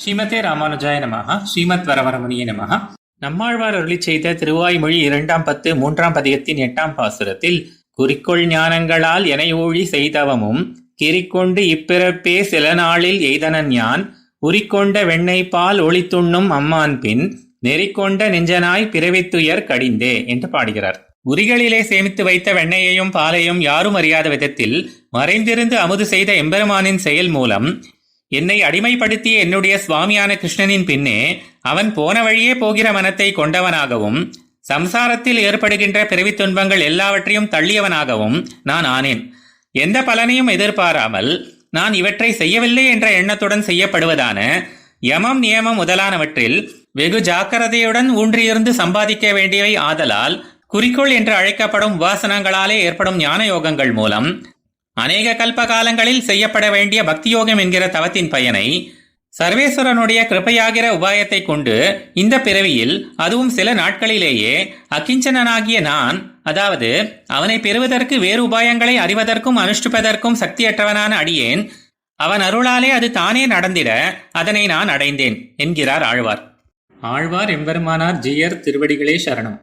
ஸ்ரீமதே ராமானுஜாய நமஹ. ஸ்ரீமத் வரவரமணிய நமஹ. நம்மாழ்வார் அருளி செய்த திருவாய்மொழி இரண்டாம் பத்து மூன்றாம் பதிகத்தின் எட்டாம் பாசுரத்தில் குறிக்கோள் ஞானங்களால் என ஊழி செய்தவமும் கிரிக்கொண்டு இப்பிறப்பே சில நாளில் எய்தனன் யான் உரிக்கொண்ட வெண்ணெய் பால் ஒளித்துண்ணும் அம்மான் பின் நெறிக்கொண்ட நெஞ்சனாய் பிறவித்துயர் கடிந்தே என்று பாடுகிறார். உரிகளிலே சேமித்து வைத்த வெண்ணையையும் பாலையும் யாரும் அறியாத விதத்தில் மறைந்திருந்து அமுது செய்த எம்பெருமானின் செயல் மூலம் என்னை அடிமைப்படுத்திய என்னுடைய சுவாமியான கிருஷ்ணனின் பின்னே அவன் போன வழியே போகிற மனத்தை கொண்டவனாகவும் சம்சாரத்தில் ஏற்படுகின்ற பிறவி துன்பங்கள் எல்லாவற்றையும் தள்ளியவனாகவும் நான் ஆனேன். எந்த பலனையும் எதிர்பாராமல் நான் இவற்றை செய்யவில்லை என்ற எண்ணத்துடன் செய்யப்படுவதான யமம் நியமம் முதலானவற்றில் வெகு ஜாக்கிரதையுடன் ஊன்றியிருந்து சம்பாதிக்க வேண்டியவை ஆதலால் குறிக்கோள் என்று அழைக்கப்படும் உபாசனங்களாலே ஏற்படும் ஞான யோகங்கள் மூலம் அநேக கல்ப காலங்களில் செய்யப்பட வேண்டிய பக்தியோகம் என்கிற தவத்தின் பயனை சர்வேஸ்வரனுடைய கிருபையாகிற உபாயத்தை கொண்டு இந்த பிறவியில் அதுவும் சில நாட்களிலேயே அகிஞ்சனனாகிய நான் அதாவது அவனை பெறுவதற்கு வேறு உபாயங்களை அறிவதற்கும் அனுஷ்டிப்பதற்கும் சக்தியற்றவனான அடியேன் அவன் அருளாலே அது தானே நடந்திட அதனை நான் அடைந்தேன் என்கிறார் ஆழ்வார். ஆழ்வார் எம்பெருமானார் ஜியர் திருவடிகளே சரணம்.